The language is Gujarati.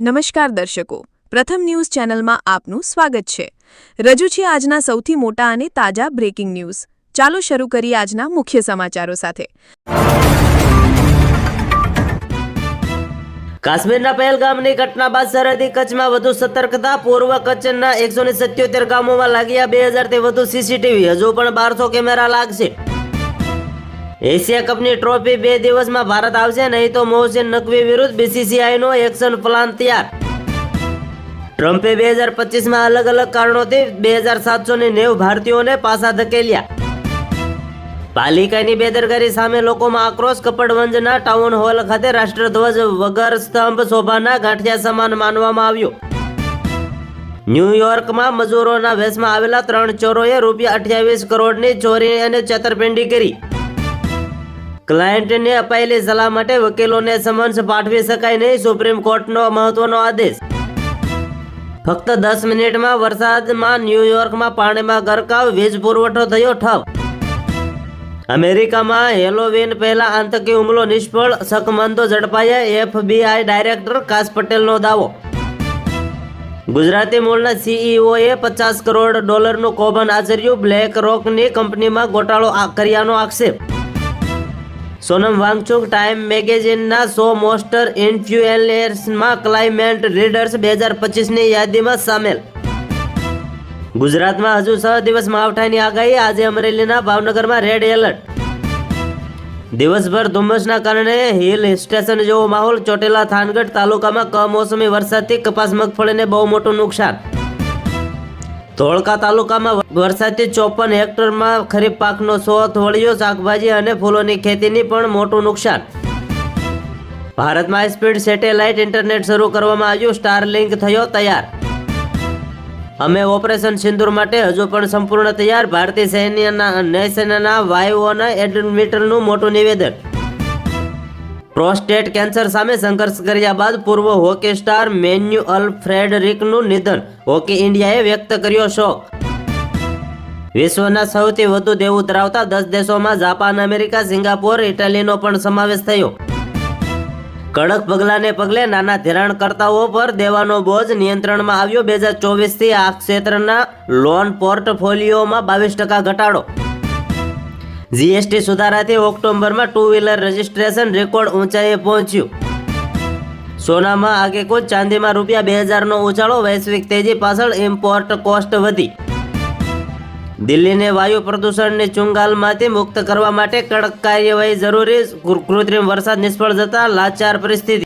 નમસ્કાર દર્શકો. પ્રથમ ન્યૂઝ ચેનલમાં આપનું સ્વાગત છે. રજૂ છે આજના સૌથી મોટા અને તાજા બ્રેકિંગ ન્યૂઝ ચાલો શરૂ કરીએ આજના મુખ્ય સમાચારો સાથે. કાશ્મીરના પહેલગામની ઘટના બાદ સરહદી કચ્છમાં વધુ સતર્કતા, પૂર્વ કચ્છના એકસો ગામોમાં લાગ્યા બે હજારથી વધુ સીસીટીવી હજુ પણ બારસો કેમેરા લાગશે. એશિયા કપની ટ્રોફી બે દિવસમાં ભારત આવશે, નહીં તો મોહસિન નકવી વિરુદ્ધ બીસીસીઆઈનો એક્શન પ્લાન તૈયાર. ટ્રમ્પે બે હજાર પચીસમાં અલગ અલગ કારણોથી બે હજાર સાતસો ને નેવું ભારતીયોને પાછા ધકેલ્યા. પાલિકાની બેદરકારી સામે લોકોમાં આક્રોશ, કપડવંજના ટાઉન હોલ ખાતે રાષ્ટ્રધ્વજ, વગર સ્તંભ શોભાના ગાંઠિયા સમાન માનવામાં આવ્યો. ન્યૂયોર્કમાં મજૂરોના વેશમાં આવેલા ત્રણ ચોરોએ રૂપિયા અઠ્યાવીસ કરોડની ચોરી અને છેતરપિંડી કરી. ક્લાયન્ટને અપાયેલી સલાહ માટે વકીલોને સમન્સ પાઠવી શકાય નહીં, સુપ્રીમ કોર્ટનો મહત્વનો આદેશ. ફક્ત દસ મિનિટમાં વરસાદમાં ન્યૂયોર્કમાં પાણીમાં ગરકાવ, વીજ પુરવઠો થયો ઠપ. અમેરિકામાં હેલોવીન પહેલા આતંકી હુમલો નિષ્ફળ, શકમંદો ઝડપાયા, એફબીઆઈ ડાયરેક્ટર કાસ પટેલનો દાવો. ગુજરાતી મૂળના સીઈઓએ પચાસ કરોડ ડોલરનું કૌભાંડ આચર્યું, બ્લેક રોકની કંપનીમાં ગોટાળો કર્યાનો આક્ષેપ. સોનમ વાંગચુક ટાઈમ મેગેઝિનના સો મોસ્ટર ઇન્ફ્લુએન્સમાં ક્લાઇમેટ રીડર્સ બે હજાર પચીસની યાદીમાં સામેલ. ગુજરાતમાં હજુ છ દિવસ માવઠાની આગાહી, આજે અમરેલીના ભાવનગરમાં રેડ એલર્ટ દિવસભર ધુમ્મસના કારણે હિલ સ્ટેશન જેવો માહોલ ચોટેલા થાનગઢ તાલુકામાં કમોસમી વરસાદથી કપાસ મગફળીને બહુ મોટું નુકસાન. ધોળકા તાલુકામાં વરસાદથી ચોપન હેક્ટરમાં ખરીફ પાકનો શોધ વળ્યો. શાકભાજી અને ફૂલોની ખેતીની પણ મોટું નુકસાન. ભારતમાં સ્પીડ સેટેલાઇટ ઇન્ટરનેટ શરૂ કરવામાં આવ્યું. સ્ટારલિંક થયો તૈયાર. અમે ઓપરેશન સિંદૂર માટે હજુ પણ સંપૂર્ણ તૈયાર. ભારતીય સૈન્યના નૌસેનાના વાયુઓના એડમિટરનું મોટું નિવેદન. પ્રોસ્ટેટ કેન્સર સામે સંઘર્ષ કર્યા બાદ પૂર્વ હોકી સ્ટાર મેન્યુઅલ ફ્રેડરિકનું નિધન. હોકી ઇન્ડિયાએ વ્યક્ત કર્યો શોક. વિશ્વના સૌથી વધુ દેવું ધરાવતા દસ દેશોમાં જાપાન, અમેરિકા, સિંગાપોર, ઇટાલીનો પણ સમાવેશ થયો. કડક પગલાંને પગલે નાના ધિરાણકર્તાઓ પર દેવાનો બોજ નિયંત્રણમાં આવ્યો. બે હજાર ચોવીસથી આ ક્ષેત્રના લોન પોર્ટફોલિયોમાં બાવીસ ટકા ઘટાડો જીએસટી સુધારાથી ઓક્ટોબરમાં ટુ વ્હીલર રજિસ્ટ્રેશન રેકોર્ડ ઊંચાઈએ પહોંચ્યું. સોનામાં આગેકૂચ ચાંદીમાં રૂપિયા બે હજારનો ઉછાળો, વૈશ્વિક તેજી પાછળ ઇમ્પોર્ટ કોસ્ટ વધી. દિલ્હીને વાયુ પ્રદૂષણની ચુંગાલમાંથી મુક્ત કરવા માટે કડક કાર્યવાહી જરૂરી કૃત્રિમ વરસાદ નિષ્ફળ જતા લાચાર પરિસ્થિતિ.